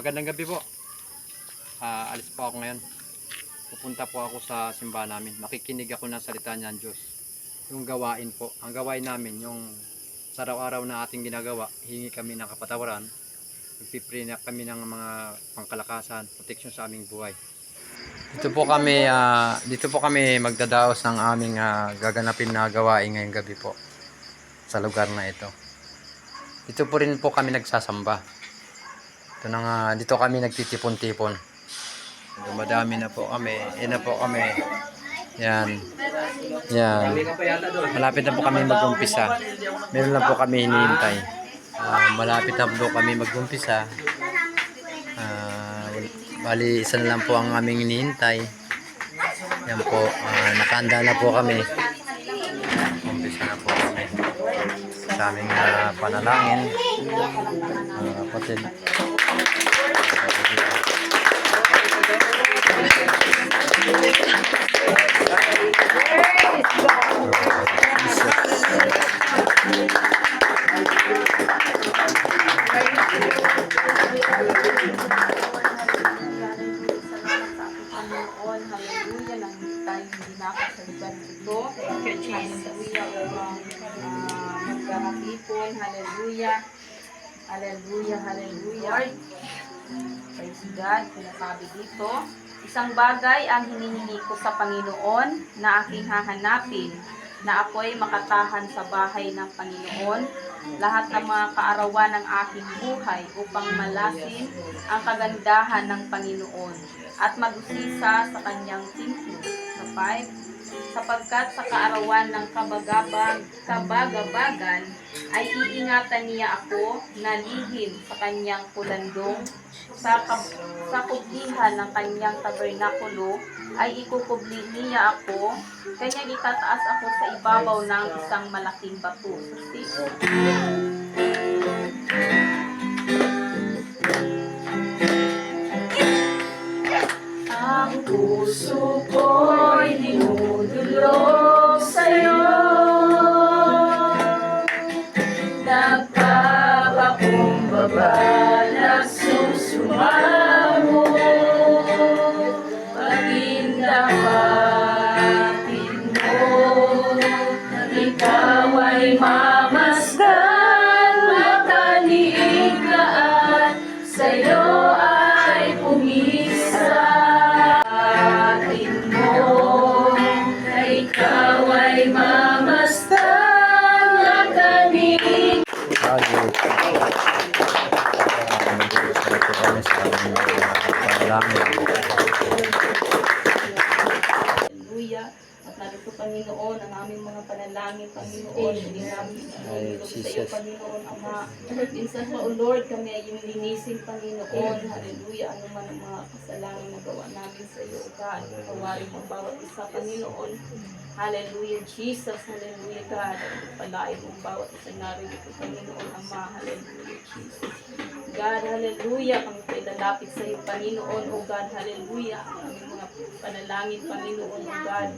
magandang gabi po. Ah, alis po ako ngayon. Pupunta po ako sa simbahan namin. Makikinig ako ng salita niyan Diyos. Yung gawain po. Ang gawain namin, yung sa araw-araw na ating ginagawa, hingi kami ng kapatawaran. Nagpipray na kami ng mga pangkalakasan, protection sa aming buhay. Dito po kami, ah, dito po kami magdadaos ng aming ah, gaganapin na gawain ngayong gabi po sa lugar na ito. Dito po rin po kami nagsasamba. Ito na nga, dito kami nagtitipon-tipon. Dumadami na po kami. Yan na po kami. Yan. Yan. Malapit na po kami mag-umpisa. Meron lang po kami hinihintay. Ah, malapit na po kami mag-umpisa. Wal- bali, isa na lang po ang aming hinihintay. Yan po. ah, nakahanda na po kami. Umpisa na po kami. Sa aming ah, panalangin. Mga kapatid. Hallelujah. Hallelujah. Praise God. Sinasabi dito. Isang bagay ang hinihingi ko sa Panginoon na aking hahanapin na ako'y makatahan sa bahay ng Panginoon lahat ng mga kaarawan ng aking buhay upang malasin ang kagandahan ng Panginoon at magusisa sa kanyang templo. Sa 5, sapagkat sa kaarawan ng kabagabag, kabagabagan ay iingatan niya ako na lihim sa kanyang kulandong sa, kab- sa kublihan ng kanyang tabernakulo ay ikukubli niya ako kanya itataas ako sa ibabaw ng isang malaking bato. Sa 6, Ang puso Sa'yo ay pumisa Atin mo Na ikaw ay Lagi. Ito kami sa aming ah, panalangin. Hallelujah. At narito, Panginoon, ang aming mga panalangin, Panginoon. Inilog sa iyo. Panginoon, Ama. Minsan pa, O Lord, kami ay yung linisin, Panginoon. Hallelujah. Ano man ang mga kasalanan na gawa namin sa iyo, God. Pawarin mo bawat isa, Panginoon. Hallelujah, Jesus. Hallelujah, God. Palain mo bawat isa narito, Panginoon, Ama. Hallelujah, Jesus. God, hallelujah. Kami po ilalapit sa iyo, Panginoon, O God, hallelujah. Aming mga panalangin, Panginoon, O God.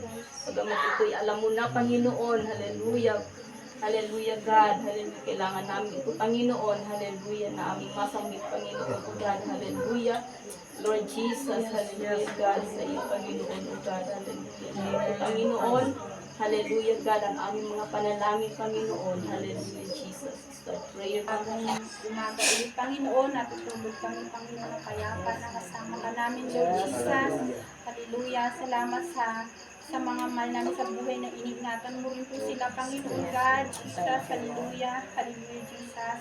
Pagamat ito'y alam mo na, Panginoon, hallelujah. Hallelujah, God. Hallelujah. Kailangan namin ito, Panginoon. Hallelujah. Na aming masamit, Panginoon, O God. Hallelujah. Lord Jesus, hallelujah, God, sa iyo, Panginoon, O God, hallelujah. Panginoon, hallelujah, God, ang aming mga panalangin, Panginoon, hallelujah, Jesus. Start prayer, Panginoon. umaga ulit, Panginoon, at tutulog kami, Panginoon, kayapa na kasama ka namin, Lord Jesus. Hallelujah. Salamat sa sa mga namin sa buhay na iningatan mo rin po sila, Panginoon God. Jesus, hallelujah. Hallelujah, Jesus.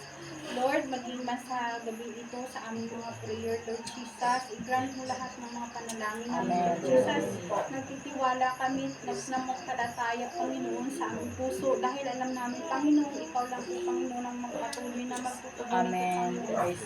Lord, maging man sa gabi ito sa aming mga prayer, Lord Jesus. I-grant mo lahat ng mga panalangin namin, Lord Jesus. Nagtitiwala kami, nagnamaktalataya, Panginoon, sa aming puso. Dahil alam namin, Panginoon, ikaw lang po, Panginoon, ang magpatuloy na magtutuloy Amen.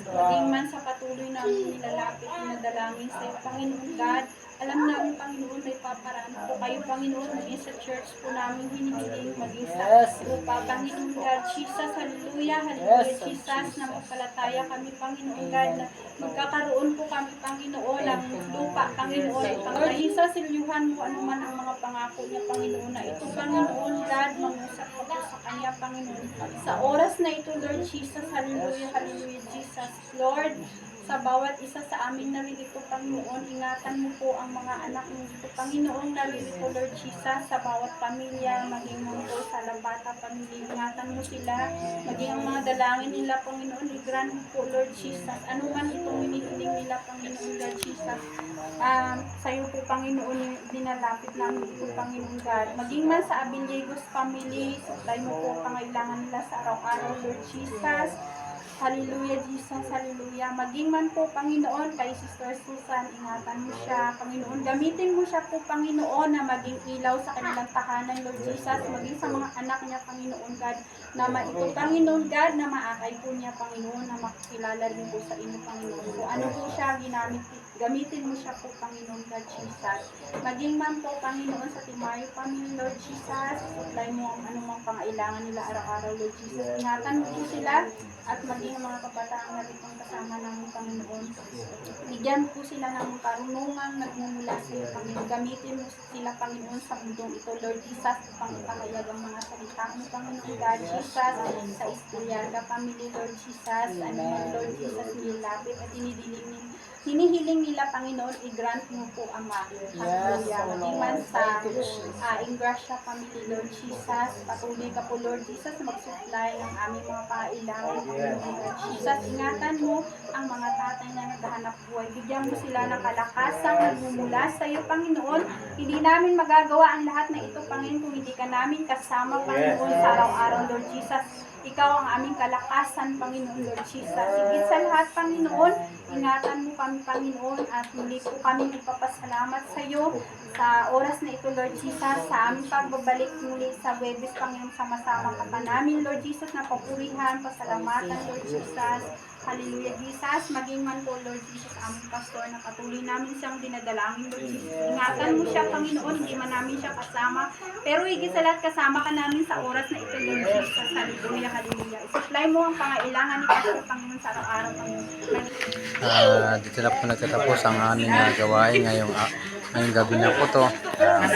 Maging man sa patuloy namin nilalapit na dalangin sa iyo, Panginoon God. Alam namin, Panginoon, may paparaan po kayo, Panginoon, maging sa church po namin hinihiling, maging sa Yes. lupa, Panginoon God. Jesus, hallelujah, hallelujah, Yes, Jesus, na magpalataya kami, Panginoon God, na magkakaroon po kami, Panginoon, ng lupa, Panginoon. Lord Jesus, silyuhan mo ano man ang mga pangako niya, Panginoon, na ito, Panginoon God, mangusap po sa Kanya, Panginoon. Sa oras na ito, Lord Jesus, hallelujah, hallelujah, Jesus, Lord, sa bawat isa sa amin naririto, Panginoon. Ingatan mo po ang mga anak mo dito, Panginoon, naririto, Lord Jesus, sa bawat pamilya, maging po sa labata pamilya. Ingatan mo sila, maging ang mga dalangin nila, Panginoon, i-grant mo po, Lord Jesus. Ano man itong hinihiling nila, Panginoon, Lord Jesus. Um, sa'yo po, Panginoon, dinalapit namin ito, Panginoon God. Maging man sa Abiliegos family, supply mo po ang pangailangan nila sa araw-araw, Lord Jesus. Hallelujah, Jesus. Hallelujah. Maging man po, Panginoon, kay Sister Susan, ingatan mo siya. Panginoon, gamitin mo siya po, Panginoon, na maging ilaw sa kanilang tahanan, Lord Jesus. Maging sa mga anak niya, Panginoon God, na maito, Panginoon God, na maakay po niya, Panginoon, na makikilala rin po sa inyo, Panginoon. So, ano po siya ginamit, gamitin mo siya po, Panginoon God, Jesus. Maging man po, Panginoon, sa Timayo Family, Lord Jesus, supply mo ang anumang pangailangan nila araw-araw, Lord Jesus. Ingatan mo po sila at maging mga kabataan na rin kasama ng Panginoon. Bigyan po sila ng karunungang nagmumula sa iyo, Panginoon. Gamitin mo sila, Panginoon, sa mundong ito, Lord Jesus, upang ipahayag ang mga salita mo, Panginoon God, Jesus, sa Estudiaga Family, Lord Jesus, ano Lord Jesus, nilapit at inidiling hinihiling nila, Panginoon, i-grant mo po, Ama. Hallelujah. Maging man sa uh, Ingrasya Family, Lord Jesus, patuloy ka po, Lord Jesus, mag-supply ng aming mga kailangan, Panginoon, Lord Jesus. Ingatan mo ang mga tatay na naghahanap buhay. Bigyan mo sila ng kalakasang nagmumula sa iyo, Panginoon. Hindi namin magagawa ang lahat na ito, Panginoon, kung hindi ka namin kasama, Panginoon, sa araw-araw, Lord Jesus. Ikaw ang aming kalakasan, Panginoon, Lord Jesus. Higit sa lahat, Panginoon, ingatan mo kami, Panginoon, at muli po kami nagpapasalamat sa iyo sa oras na ito, Lord Jesus, sa aming pagbabalik muli sa Webis, Panginoon, sama-sama ka pa namin, Lord Jesus, na papurihan, pasalamatan, Lord Jesus. Hallelujah, Jesus. Maging man po, Lord Jesus, aming pastor na patuloy namin siyang dinadalangin, Lord Jesus. Ingatan mo siya, Panginoon, hindi man namin siya kasama. Pero higit sa lahat, kasama ka namin sa oras na ito, Lord Jesus. Hallelujah, hallelujah. Supply mo ang pangailangan ni Pastor, Panginoon, sa araw-araw, Panginoon. Ah, dito na po nagtatapos ang aming uh, gawain ngayong, ah, ngayong gabi na po to. Ah,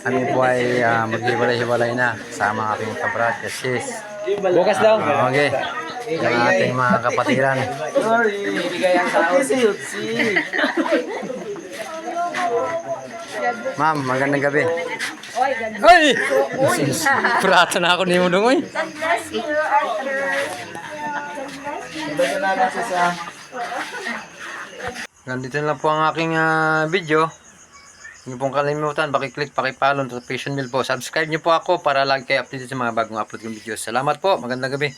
kami po ay ah, maghiwalay-hiwalay na sa mga aking kabrad, sis. Bukas daw. Okay. Yung ating mga kapatiran. Sorry, ibigay ang Yutsi. Ma'am, magandang gabi. Ay! Prato na ako ni mo dong, oy. Ibigay na lang siya sa... Ganito na po ang aking ah, video. Niyo pong kalimutan, pakiclick, pakipalo, notification bell po. Subscribe niyo po ako para lagi kayo updated sa mga bagong upload kong videos. Salamat po, magandang gabi.